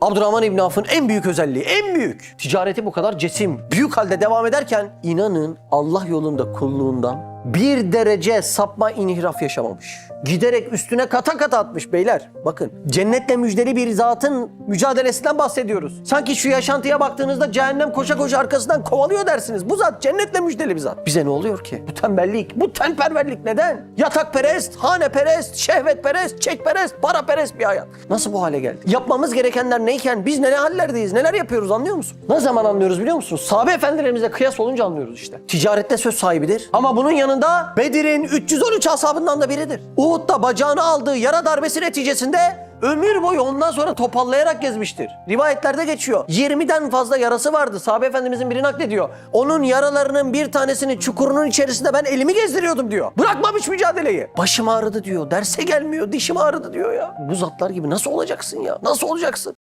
Abdurrahman İbni Avf'ın en büyük özelliği, en büyük. Ticareti bu kadar cesim, büyük halde devam ederken inanın Allah yolunda kulluğundan bir derece sapma inhiraf yaşamamış. Giderek üstüne kata kata atmış beyler. Bakın cennetle müjdeli bir zatın mücadelesinden bahsediyoruz. Sanki şu yaşantıya baktığınızda cehennem koşa koşa arkasından kovalıyor dersiniz. Bu zat cennetle müjdeli bir zat. Bize ne oluyor ki? Bu tembellik, bu tenperverlik neden? Yatakperest, haneperest, şehvetperest, çekperest, paraperest bir hayat. Nasıl bu hale geldi? Yapmamız gerekenler neyken biz ne hallerdeyiz, neler yapıyoruz anlıyor musun? Ne zaman anlıyoruz biliyor musun? Sahabe efendilerimize kıyas olunca anlıyoruz işte. Ticarette söz sahibidir. Ama bunun yanında Bedir'in 313 ashabından da biridir. Uhud'da bacağını aldığı yara darbesi neticesinde ömür boyu ondan sonra topallayarak gezmiştir. Rivayetlerde geçiyor. 20'den fazla yarası vardı. Sahabe efendimizin biri naklediyor. Onun yaralarının bir tanesini çukurunun içerisinde ben elimi gezdiriyordum diyor. Bırakmamış mücadeleyi. Başım ağrıdı diyor. Derse gelmiyor. Dişim ağrıdı diyor ya. Bu zatlar gibi nasıl olacaksın ya? Nasıl olacaksın?